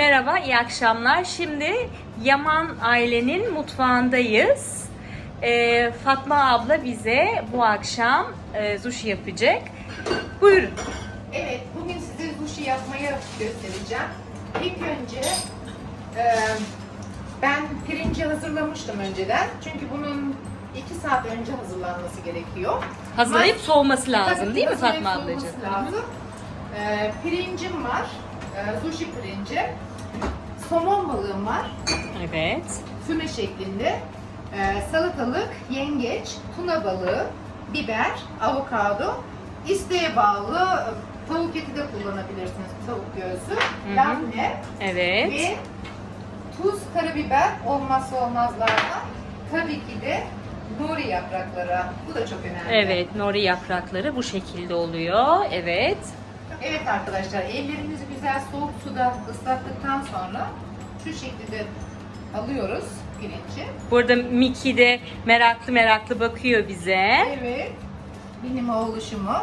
Merhaba, iyi akşamlar. Şimdi Yaman ailenin mutfağındayız. Ee, Fatma abla bize bu akşam e, sushi yapacak. Buyurun. Evet, bugün size sushi yapmayı göstereceğim. İlk önce e, ben pirinci hazırlamıştım önceden. Çünkü bunun 2 saat önce hazırlanması gerekiyor. Hazırlayıp Mas- soğuması lazım Tabii, değil mi hazırlayıp Fatma soğuması ablacığım? Lazım. E, pirincim var, e, sushi pirinci. Somon balığım var, Evet. füme şeklinde. E, salatalık, yengeç, tuna balığı, biber, avokado. İsteğe bağlı e, tavuk eti de kullanabilirsiniz. Tavuk göğsü, hı. labne Evet. ve tuz, karabiber olmazsa olmazlardan. Tabii ki de nori yaprakları. Bu da çok önemli. Evet, nori yaprakları bu şekilde oluyor. Evet. Evet arkadaşlar ellerimizi güzel soğuk suda ıslattıktan sonra şu şekilde alıyoruz pirinci. Burada Miki de meraklı meraklı bakıyor bize. Evet. Benim oğluşumu.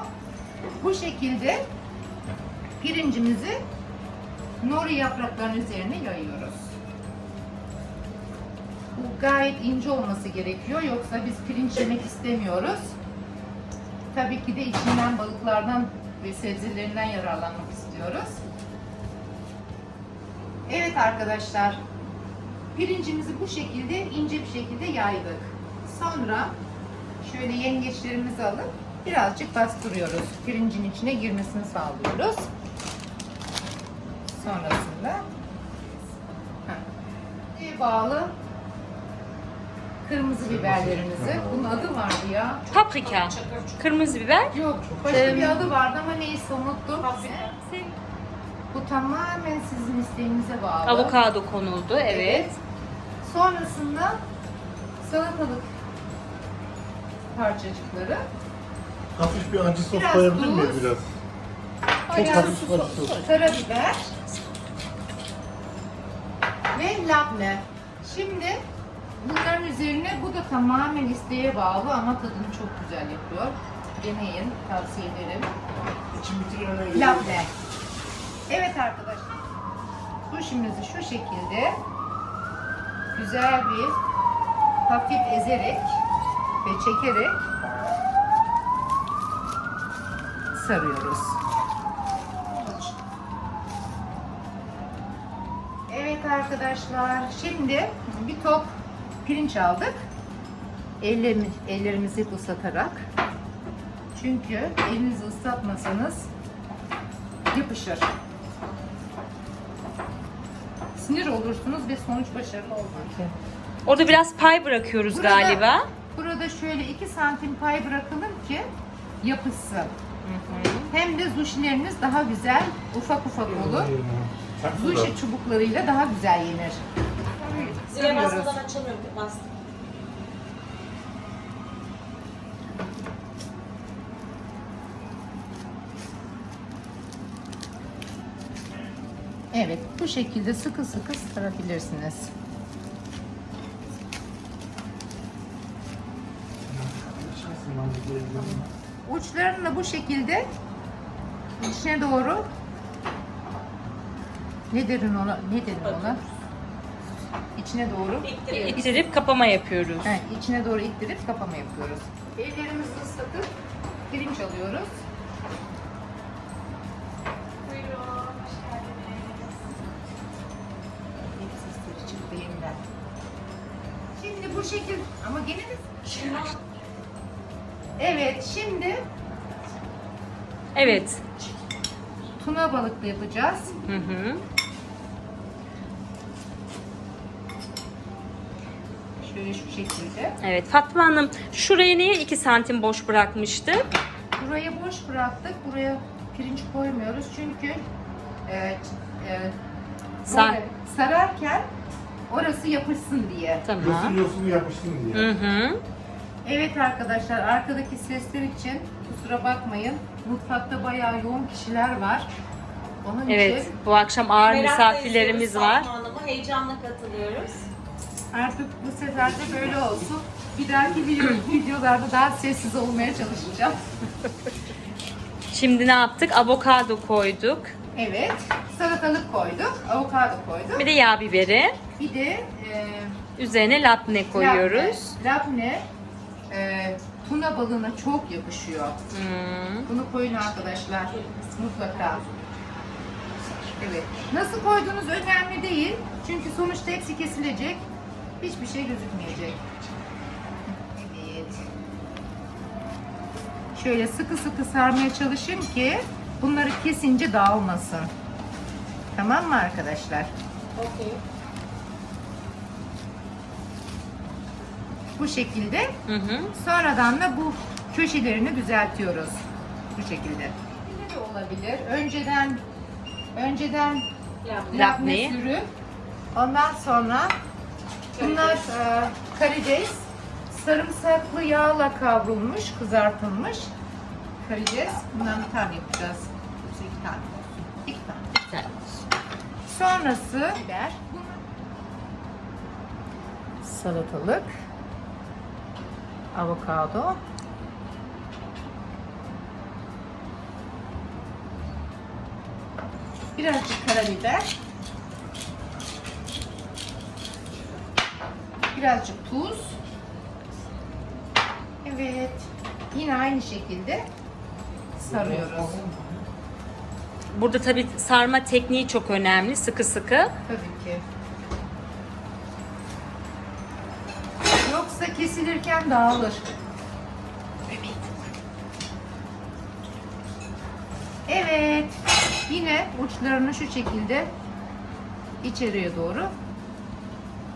Bu şekilde pirincimizi nori yapraklarının üzerine yayıyoruz. Bu gayet ince olması gerekiyor. Yoksa biz pirinç yemek istemiyoruz. Tabii ki de içinden balıklardan ve sebzelerinden yararlanmak istiyoruz. Evet arkadaşlar. Pirincimizi bu şekilde ince bir şekilde yaydık. Sonra şöyle yengeçlerimizi alıp birazcık bastırıyoruz. Pirincin içine girmesini sağlıyoruz. Sonrasında bağlı kırmızı biberlerimizi. Bunun adı vardı ya. Paprika, kırmızı biber. Yok, başka Ee, bir adı vardı ama neyse unuttum. Bu tamamen sizin isteğinize bağlı. Avokado konuldu. Evet. Sonrasında salatalık parçacıkları. Hafif bir acı sos Biraz koyabilir miyiz biraz? Biraz hafif acı sos. karabiber ve labne. Şimdi bunların üzerine bu da tamamen isteğe bağlı ama tadını çok güzel yapıyor. Deneyin, tavsiye ederim. İçim bitir Labne. Evet arkadaşlar. Suşimizi şu şekilde güzel bir hafif ezerek ve çekerek sarıyoruz. Evet arkadaşlar. Şimdi bir top pirinç aldık. Ellerimi, ellerimizi ıslatarak. Çünkü elinizi ıslatmasanız yapışır. Sinir olursunuz ve sonuç başarılı olmaz. Orada biraz pay bırakıyoruz Burada- galiba. Burada şöyle 2 santim pay bırakalım ki yapışsın. Hem de zuşileriniz daha güzel ufak ufak olur. Zuşi çubuklarıyla daha güzel yenir. Basmadan açamıyorum. Bastım. Evet, bu şekilde sıkı sıkı sarabilirsiniz. Uçlarını da bu şekilde içine doğru ne derin ona? Ne derin ona? İçine doğru. İttirelim. İttirip kapama yapıyoruz. Evet, içine doğru ittirip kapama yapıyoruz. Ellerimizi ıslatıp pirinç alıyoruz. Şekil ama gene de Evet, şimdi Evet. tuna balıklı yapacağız. Hı hı. Şöyle şu şekilde. Evet Fatma Hanım şuraya niye 2 santim boş bırakmıştık? Burayı boş bıraktık. Buraya pirinç koymuyoruz çünkü e, e, Sar- böyle sararken orası yapışsın diye. Tamam. Yosun yosun yapıştın diye. Hı hı. Evet arkadaşlar arkadaki sesler için kusura bakmayın. Mutfakta bayağı yoğun kişiler var. Onun Evet için bu akşam ağır Merakla misafirlerimiz izliyoruz var. Fatma Hanım'ı. Heyecanla katılıyoruz. artık bu sefer de böyle olsun. Bir dahaki video- videolarda daha sessiz olmaya çalışacağım. Şimdi ne yaptık? Avokado koyduk. Evet. Salatalık koyduk. Avokado koyduk. Bir de yağ biberi. Bir de e, Üzerine lapne koyuyoruz. Labne, e, tuna balığına çok yakışıyor. Hmm. Bunu koyun arkadaşlar. Mutlaka. Evet. Nasıl koyduğunuz önemli değil. Çünkü sonuçta hepsi kesilecek. Hiçbir şey gözükmeyecek. Evet. Şöyle sıkı sıkı sarmaya çalışın ki bunları kesince dağılmasın. Tamam mı arkadaşlar? Okey. Bu şekilde. Hı hı. Sonradan da bu köşelerini düzeltiyoruz. Bu şekilde. Ne de olabilir. Önceden önceden Labne. labne sürüp ondan sonra bunlar e, karides sarımsaklı yağla kavrulmuş, kızartılmış karides. Bundan bir tane yapacağız. Yoksa iki tane olsun. İki tane. Sonrası biber. Salatalık. Avokado. Birazcık karabiber. Birazcık tuz. Evet. Yine aynı şekilde sarıyoruz. Burada tabii sarma tekniği çok önemli. Sıkı sıkı. Tabii ki. Yoksa kesilirken dağılır. Evet. Yine uçlarını şu şekilde içeriye doğru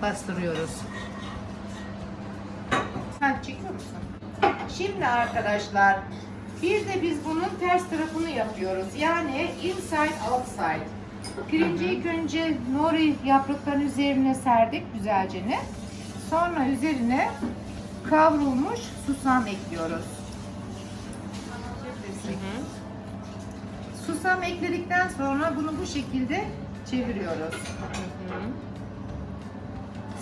bastırıyoruz. Sen çekiyor musun? Şimdi arkadaşlar bir de biz bunun ters tarafını yapıyoruz. Yani inside outside. Pirinci ilk önce nori yapraklarının üzerine serdik güzelce. ne. Sonra üzerine kavrulmuş susam ekliyoruz. Susam ekledikten sonra bunu bu şekilde çeviriyoruz.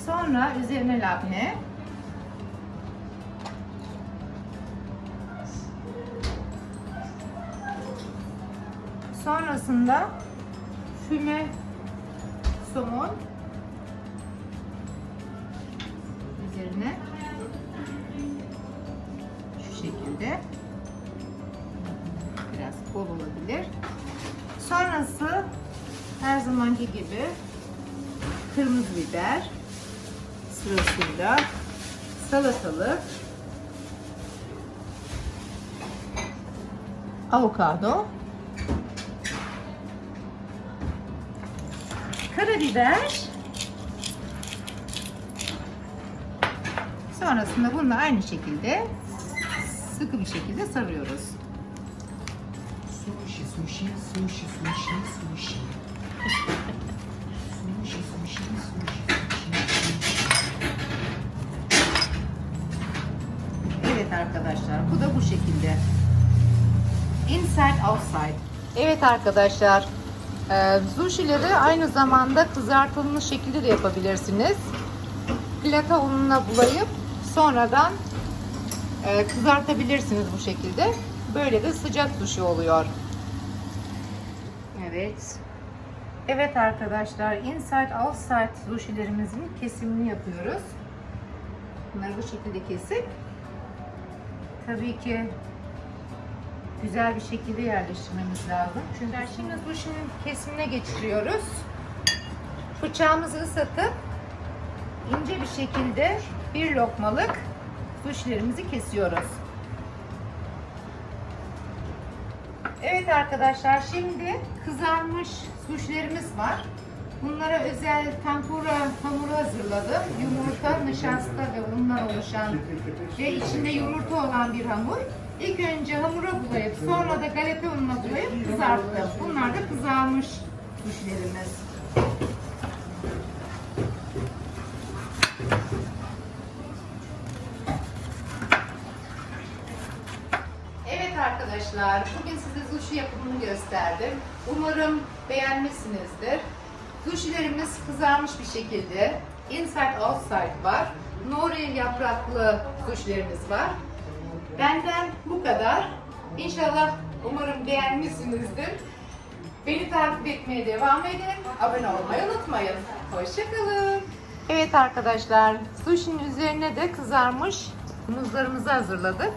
Sonra üzerine labne. Sonrasında füme somon üzerine şekilde biraz bol olabilir. Sonrası her zamanki gibi kırmızı biber sırasıyla salatalık avokado karabiber sonrasında bunu aynı şekilde sıkı bir şekilde sarıyoruz. Sushi, sushi, sushi, sushi, sushi. Sushi, sushi, sushi, sushi. Evet arkadaşlar bu da bu şekilde. Inside outside. Evet arkadaşlar. E, sushi'leri aynı zamanda kızartılmış şekilde de yapabilirsiniz. Plaka ununa bulayıp sonradan kızartabilirsiniz bu şekilde. Böyle de sıcak sushi oluyor. Evet. Evet arkadaşlar, inside outside sushi'lerimizin kesimini yapıyoruz. Bunları bu şekilde kesip tabii ki güzel bir şekilde yerleştirmemiz lazım. Çünkü şimdi sushi'nin kesimine geçiriyoruz. Bıçağımızı ıslatıp ince bir şekilde bir lokmalık sushi'lerimizi kesiyoruz. Evet arkadaşlar şimdi kızarmış suşlerimiz var. Bunlara özel tempura hamuru hazırladım. Yumurta, nişasta ve undan oluşan ve içinde yumurta olan bir hamur. İlk önce hamura bulayıp sonra da galeta ununa bulayıp kızarttım. Bunlar da kızarmış suşlerimiz. Evet arkadaşlar, bugün size sushi yapımını gösterdim. Umarım beğenmişsinizdir. Sushilerimiz kızarmış bir şekilde. Inside outside var. Nori yapraklı sushilerimiz var. Benden bu kadar. İnşallah umarım beğenmişsinizdir. Beni takip etmeye devam edin. Abone olmayı unutmayın. Hoşçakalın. Evet arkadaşlar, sushi'nin üzerine de kızarmış muzlarımızı hazırladık.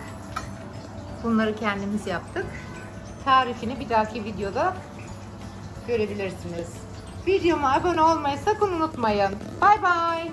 Bunları kendimiz yaptık. Tarifini bir dahaki videoda görebilirsiniz. Videoma abone olmayı sakın unutmayın. Bay bay.